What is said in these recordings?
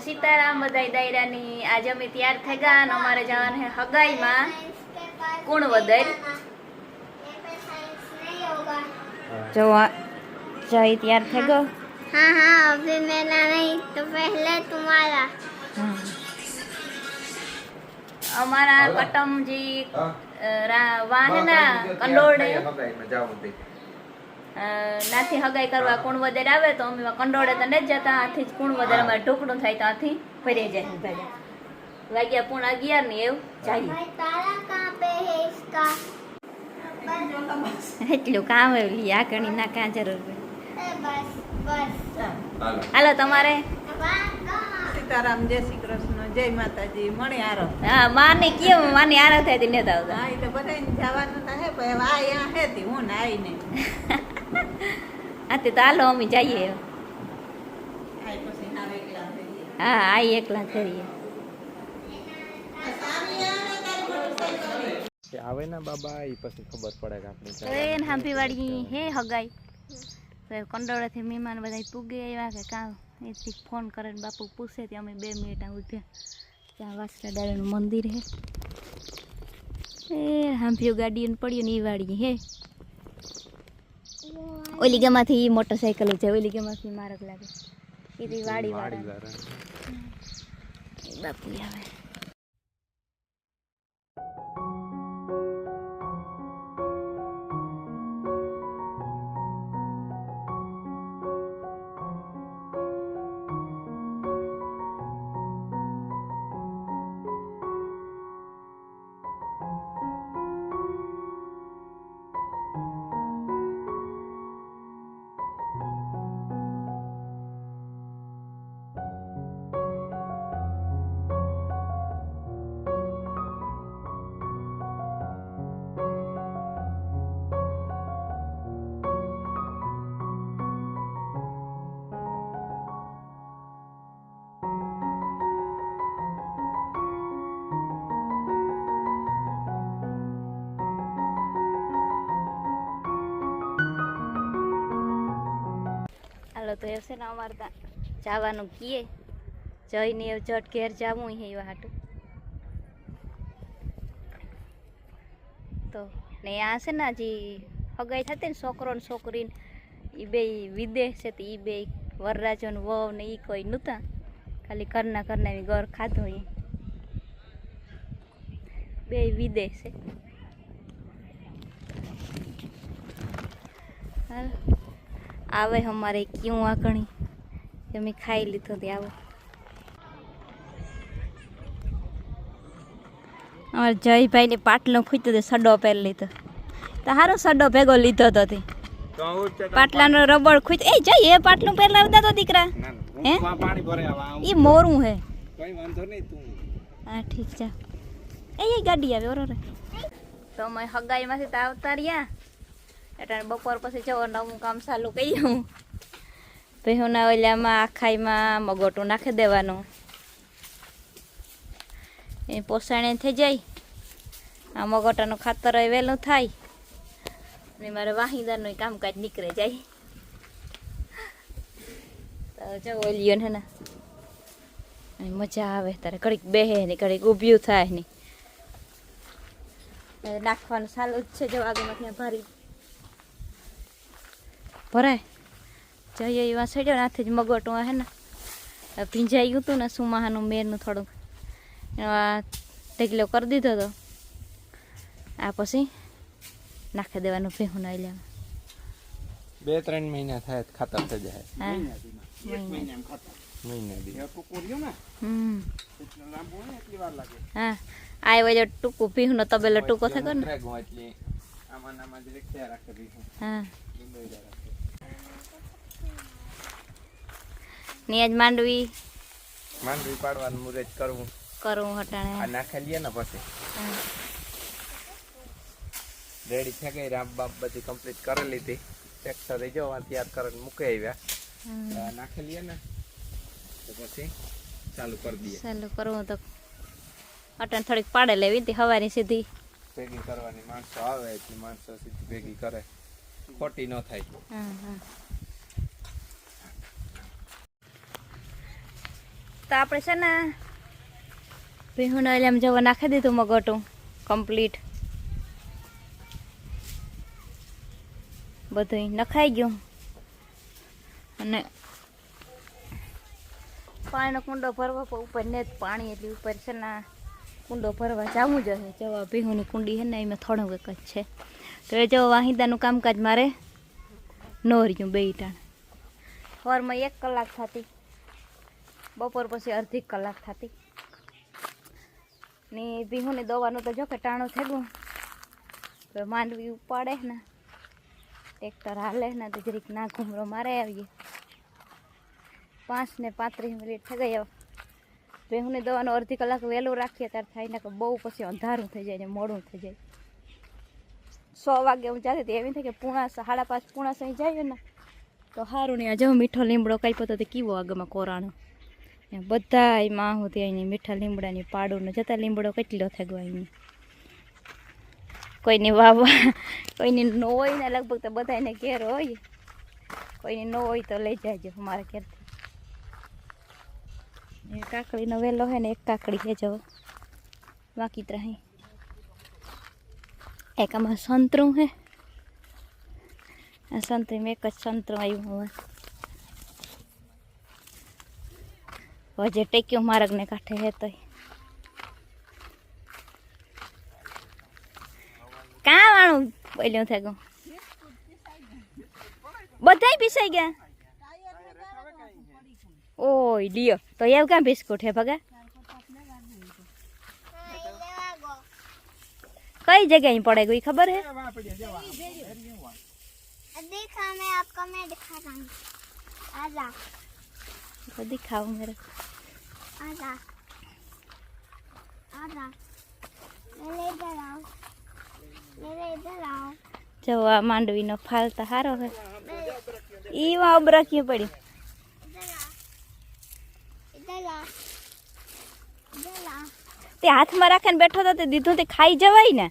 સીતારામ બધાય દાયરાની આજે અમે તૈયાર થઈ ગયા અને અમારે જવાનું છે હગાઈમાં કુણવદર જો આ- જય તૈયાર થઈ ગયો हाँ हाँ अभी मेरा नहीं तो पहले तुम्हारा અમારા કટમજી અ, રા- વાહના કંડોળે અ, નાથી હગાઈ કરવા કુણ વદર આવે તો અમે કંડોળે તો નથી જતા. આથી જ કુણ વદર અમારે ઢોકળું થાય તો આથી ફરી જાય. વાગ્યા પૂણા અગિયાર ને એવું જાય એટલું કામ એવું આ ગણી ના કાં જરૂર હાલો. તમારે? સીતારામ જય શ્રી કૃષ્ણ જય માતાજી મણી આરો. હા માની કેમ માની આરો થાય તી આવતા. હા એટલે બધાને જવાનું તો હે પણ આ હે હું ના નાઈ નહીં હા તે તો હાલો અમે જઈએ. હા આ એકલા કરીએ આવે ને બાબા એ પછી ખબર પડે કે આપણે તો એ હાંભી વાળી હે હગાઈ. તો કંડોળેથી મહેમાન બધા પૂગે આવ્યા કે કાં એથી ફોન કરે ને બાપુ પૂછે તે અમે બે મિનિટ ઉઠ્યા ત્યાં વાસરા ડાળીનું મંદિર હે. એ હાંભ્યું ગાડી ને પડ્યું ને એ વાળી હે. ઓલી ગામાંથી ઈ મોટરસાઇકલ છે ઓલી ગામાંથી મારક લાગે. એ વાડી વાડી બાપુ આવે. તો એવું છે ને અમારે ત્યાં જવાનું કીએ. જઈને એવું જટ ઘેર જવું હે એવા હાટું તો ને આ છે ને હજી હગાઈ થતી ને છોકરો ને છોકરીને એ બે વિદેશ છે તો એ બે વરરાજો ને વહુ ને એ કોઈ નહોતા ખાલી ઘરના ઘરના એવી ઘર ખાધો એ બે વિદેશ છે. હાલ. આવે અમારે ક્યું આકણી અમે ખાઈ લીધો તે આવો. અમારે જયભાઈને પાટલો ખૂચ્યો તે સડો પહેરી લીધો. તો સારો સડો ભેગો લીધો તો તે. પાટલાનો રબડ ખૂચ એ જઈ એ પાટલું પહેરલાવતા તો દીકરા. હે? એ મોરું હે. કઈ વાંધો નહીં તું હા ઠીક છે એ એ ગાડી આવે બરોબર તો અમે હગાઈમાંથી તો આવતા રહ્યા. એટલે બપોર પછી જવો નવું કામ ચાલુ કરી હું ભેહુના ઓલામાં આખાઈમાં મગોટું નાખી દેવાનું. એ પોસાણે થઈ જાય. આ મગોટાનું ખાતર વહેલું થાય. ને મારે વાહિંદાનું કામકાજ નીકળે જાય. તો જવો ઓલિયો ને ના મજા આવે તારે. ઘડીક બેહે ને ઘડીક ઊભ્યું થાય ને. નાખવાનું સારું જ છે જો આગળમાંથી ભારી ભરાય. જઈએ એવા સડ્યો આથી જ મગોટું હે ને. ભીંજાઈ ગયું હતું ને સુમાહાનું મેરનું થોડુંક. એવા ઢગલો કરી દીધો હતો આ પછી નાખી દેવાનું ભેહું ના એલામાં બે ત્રણ મહિના થાય ખાતર થઈ જાય. હા. હમ. હા. આ વજે ટૂંકું ભીહુંનો તબેલો ટૂંકો થયો ને. ટ્રેક હોય એટલે આમાં ને નિયાજ માંડવી માંડવી પાડવાનું મુરત કરવું. કરું આ નાખી લઈએ ને પછી. રેડી છે ગઈ રામ બાપ બધી કમ્પ્લીટ કરી લીધી. ટ્રેક્ટર જો આ તૈયાર કરીને મૂકી આવ્યા. નાખી લઈએ ને તો પછી ચાલુ કરી દઈએ. ચાલુ કરવું તો અટણ થોડીક પાડે લેવી હતી હવાની સીધી. ભેગી કરવાની માણસો આવે એટલે માણસો સીધી ભેગી કરે. ખોટી ન થાય. હા હા તો આપણે છે ને ભીહુને એટલે એમ જવા નાખી દીધું મગટું કમ્પ્લીટ બધું નખાઈ ગયું. અને પાણીનો કુંડો ભરવા પર ઉપર ને જ પાણી એટલે ઉપર છે ને કુંડો ભરવા જવું હશે જવા ભીહુની કુંડી છે ને એમાં થોડું એક જ છે. તો એ જો વાહિદાનું કામકાજ મારે ન રહ્યું બે ટાણ. સવારમાં એક કલાક થતી. બપોર પછી અડધી કલાક થતી. ને ભીહુની દવાનું તો જો કે ટાણું થઈ ગયું તો માંડવી ઉપાડે ને. ટ્રેક્ટર હાલે ને તો જરીક ના ઘૂમરો મારે આવીએ. પાંચ ને પાંત્રીસ મિનિટ થઈ ગઈ ભેહુની દવાનું અડધી કલાક વહેલું રાખીએ ત્યારે થાય ને કે બહુ પછી અંધારું થઈ જાય ને મોડું થઈ જાય. સો વાગે હું જાતી હતી એવી થાય કે પૂણા સાડા પાંચ પૂણા સહી જાય ને. તો સારું નહીં આજે મીઠો લીમડો કાપ્યો તે કેવો આગમાં કોરાણો. ને બધા એમાં હું ત્યાં મીઠા લીમડાની પાડું ને જતા લીમડો કેટલો ગયો એની કોઈની વાવા કોઈની ન હોય ને લગભગ તો બધાને ઘેર હોય. કોઈની ન હોય તો લઈ જાજો અમારા ઘેરથી. કાકડીનો વેલો હોય ને એક કાકડી છે જો. બાકી ત્રણ એક આમાં સંતરું હે. આ સંતરીમાં એક જ સંતરું આવ્યું હવે वो जे टेक्यू मारगने काठे है तो कहाँ वाणु बोलियो थे बताई बधाई पिसाई गया? ओ लियो। तो ये क्या बिस्कुट है भगा? कई जगह ही पड़ेगा खबर है? देखा मैं आपका मैं दिखा रहा हूँ तो दिखाओ मेरा Ada. Ada. Lele dalaw. Lele dalaw. જો આ માંડવીનો ફાલતા સારો છે એમાં અબરાકીએ પડી તે હાથમાં રાખીને બેઠો તો તે દીધું તે ખાઈ જવાય ને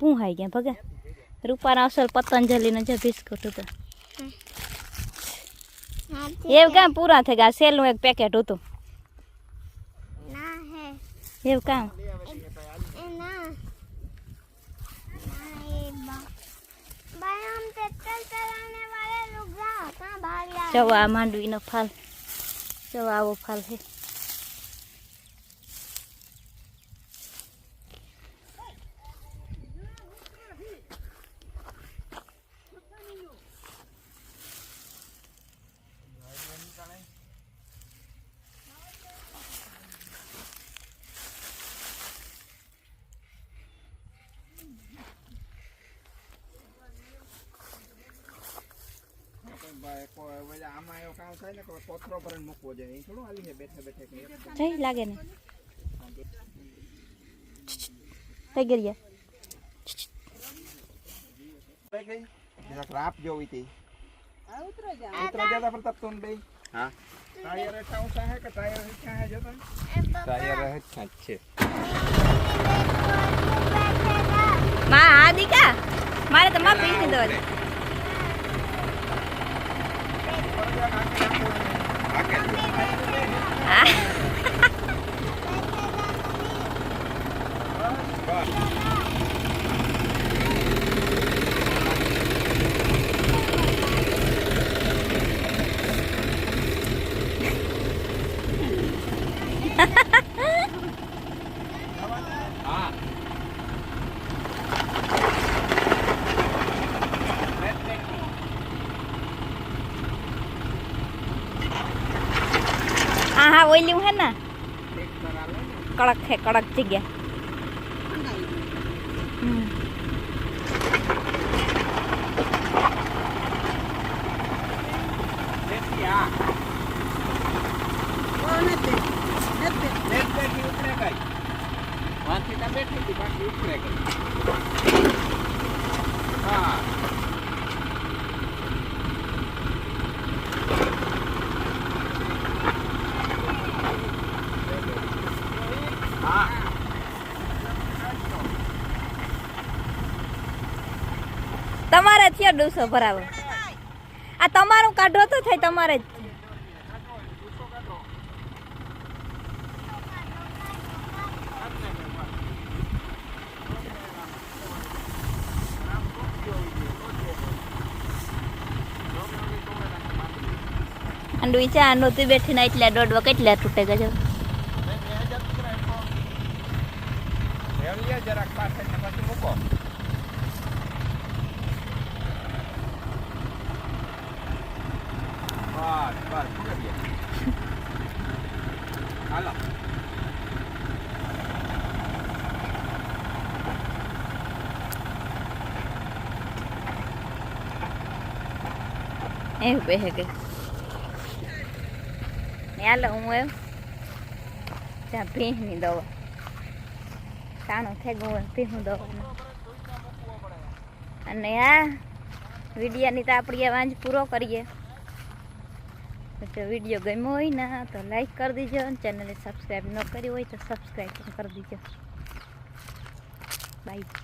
પૂહાઈ ગયા ભગા રૂપાના અસલ પતંજલિનો જે બિસ્કુટ હતો. એવું કામ પૂરા થઈ ગયા? સેલનું એક પેકેટ હતું. એવું કામ? જવા માંડવીનો ફાલ. જવા આવો ફાલ છે કામ થાય ને કે કોથરો પર મૂકવો જોઈએ. એ થોડું હાલી છે બેઠે બેઠે જઈ લાગે ને. થઈ ગઈ જરાક રાપ જોવી હતી. ઉતરો જતા પ્રતાપ તો બે હા. ટાયર હેઠા ઊંચા હે કે ટાયર હેઠા હે જતા ટાયર હેઠા જ છે. માં આ દીકા. મારે તો માં પીસી દો હા હા ઓઈલ્યું હે ને કડક છે ઉપરથી પાછી ઉપરે કરી હા તમારે થયો ડૂસો ભરાવો. આ તમારું કાઢો તો થાય તમારે જ. અંડુ ઈચા નહોતી બેઠી ને એટલે દોડવા કેટલા તૂટે ગયો એવું કહે કે હાલો, હું એમ ત્યાં ભીંસની દવા. કાણું થઈ ગયું હોય ભીંસું દવા અને આ વિડીયાની તો આપણે વાંજ પૂરો કરીએ. જો વીડિયો ગમ્યો હોય ને, તો લાઈક કરી દીજો અને ચેનલને સબસ્ક્રાઈબ ન કરી હોય તો સબસ્ક્રાઈબ કરી દીજો. બાય.